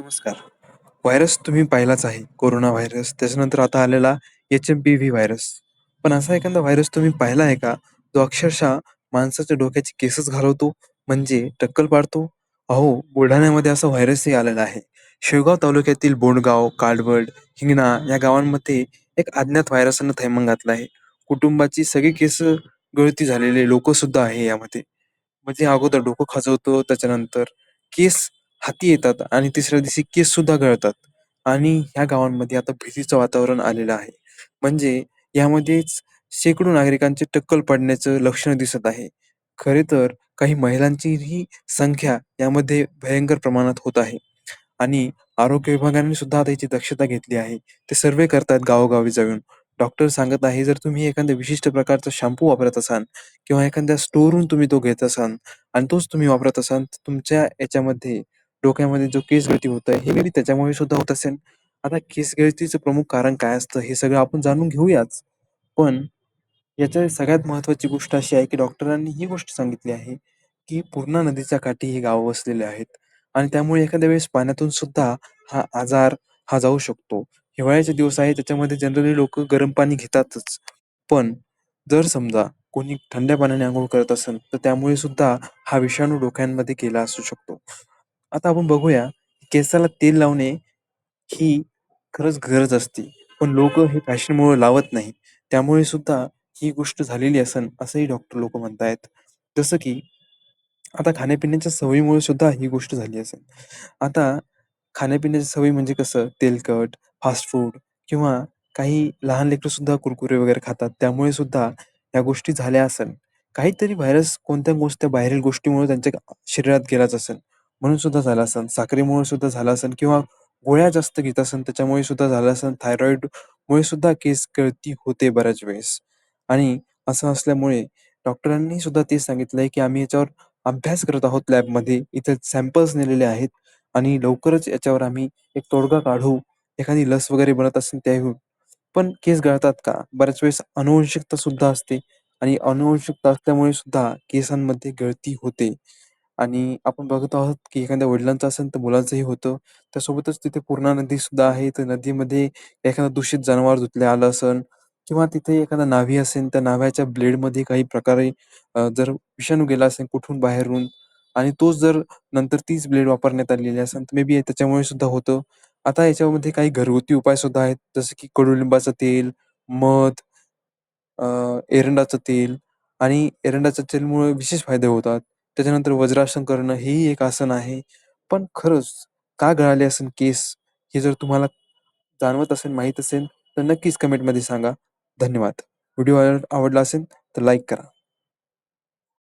नमस्कार. व्हायरस तुम्ही पाहिलाच आहे. कोरोना व्हायरस, त्याच्यानंतर आता आलेला एच-एम-पी-व्ही व्हायरस. पण असा एखादा व्हायरस तुम्ही पाहिला आहे का? जो अक्षरशः माणसाच्या डोक्याची केसच घालवतो, म्हणजे टक्कल पाडतो? अहो, बुलढाण्यामध्ये असा व्हायरसही आलेला आहे. शेवगाव तालुक्यातील बोंडगाव, काडवड, हिंगणा या गावांमध्ये एक अज्ञात व्हायरसनं थैमान घातलं आहे. कुटुंबाची सगळी केस गळती झालेले लोकंसुद्धा आहे यामध्ये. म्हणजे अगोदर डोकं खाजवतो त्याच्यानंतर केस हाती येतात आणि तिसऱ्या दिवशी केससुद्धा गळतात आणि ह्या गावांमध्ये आता भीतीचं वातावरण आलेलं आहे. म्हणजे यामध्येच शेकडो नागरिकांची टक्कल पडण्याचं लक्षण दिसत आहे. खरे तर काही महिलांचीही संख्या यामध्ये भयंकर प्रमाणात होत आहे आणि आरोग्य विभागाने सुद्धा आता याची दक्षता घेतली आहे. ते सर्वे करतायत गावोगावी जाऊन. डॉक्टर सांगत आहे, जर तुम्ही एखाद्या विशिष्ट प्रकारचा शॅम्पू वापरत असाल किंवा एखाद्या स्टोअरहून तुम्ही तो घेत असाल आणि तोच तुम्ही वापरत असाल, तुमच्या याच्यामध्ये डोक्यामध्ये जो केस गळती होत आहे, हे त्याच्यामुळे सुद्धा होत असेल. आता केस गळतीचं प्रमुख कारण काय असतं, हे सगळं आपण जाणून घेऊयाच. पण याच्या सगळ्यात महत्वाची गोष्ट अशी आहे, की डॉक्टरांनी ही गोष्ट सांगितली आहे, की पूर्णा नदीच्या काठी ही गावं वसलेली आहेत आणि त्यामुळे एखाद्या वेळेस पाण्यातून सुद्धा हा आजार हा जाऊ शकतो. हिवाळ्याचे दिवस आहे, त्याच्यामध्ये जनरली लोक गरम पाणी घेतातच. पण जर समजा कोणी थंड्या पाण्याने आंघोळ करत असेल, तर त्यामुळे सुद्धा हा विषाणू डोक्यांमध्ये गेला असू शकतो. आता आपण बघूया, केसाला तेल लावणे ही खरंच गरज असते. पण लोक हे फॅशनमुळे लावत नाही. त्यामुळे सुद्धा ही गोष्ट झालेली असन असंही डॉक्टर लोक म्हणतायत. जसं की आता खाण्यापिण्याच्या सवयीमुळे सुद्धा ही गोष्ट झाली असेल. आता खाण्यापिण्याची सवयी म्हणजे कसं तेलकट, फास्ट फूड किंवा काही लहान लेकरं सुद्धा कुरकुरे वगैरे खातात. त्यामुळे सुद्धा या गोष्टी झाल्या असेल. काहीतरी व्हायरस कोणत्या गोष्ट बाहेरील गोष्टीमुळे त्यांच्या शरीरात गेलाच असेल. म्हणून सुद्धा झालं असन साखरेमुळे सुद्धा झालं असन किंवा गोळ्या जास्त घेत असन त्याच्यामुळे सुद्धा झालं थायरॉईड मुळे सुद्धा केस गळती होते बऱ्याच वेळेस आणि असं असल्यामुळे डॉक्टरांनी सुद्धा ते सांगितलंय, की आम्ही याच्यावर अभ्यास करत आहोत लॅबमध्ये. इथे सॅम्पल्स नेलेले आहेत आणि लवकरच याच्यावर आम्ही एक तोडगा काढू. एखादी लस वगैरे बनत असेल त्या घेऊन. पण केस गळतात का? बऱ्याच वेळेस अनुवंशिकता सुद्धा असते आणि अनुवंशिकता असल्यामुळे सुद्धा केसांमध्ये गळती होते आणि आपण बघत आहोत, की एखाद्या वडिलांचं असेल, तर मुलांचंही होतं. त्यासोबतच तिथे पूर्णा नदी सुद्धा आहे. तर नदीमध्ये एखादं दूषित जनावर धुतले आलं असेल किंवा तिथे एखादा न्हावी असेल, त्या न्हाव्याच्या ब्लेडमध्ये काही प्रकारे अ, जर विषाणू गेला असेल कुठून बाहेरून आणि तोच जर नंतर तीच ब्लेड वापरण्यात आलेली असेल, तर मे बी त्याच्यामुळे सुद्धा होतं. आता याच्यामध्ये काही घरगुती उपाय सुद्धा आहेत, जसं की कडुलिंबाचं तेल, मध, अ, एरंडाचं तेल आणि एरंडाच्या तेलमुळे विशेष फायदे होतात. त्याच्यानंतर वज्रासन करणं हेही एक आसन आहे. पण खरंच का गळाले असेल केस, हे जर तुम्हाला जाणवत असेल, माहीत असेल, तर नक्कीच कमेंटमध्ये सांगा. धन्यवाद. व्हिडिओ आवडला असेल तर लाईक करा.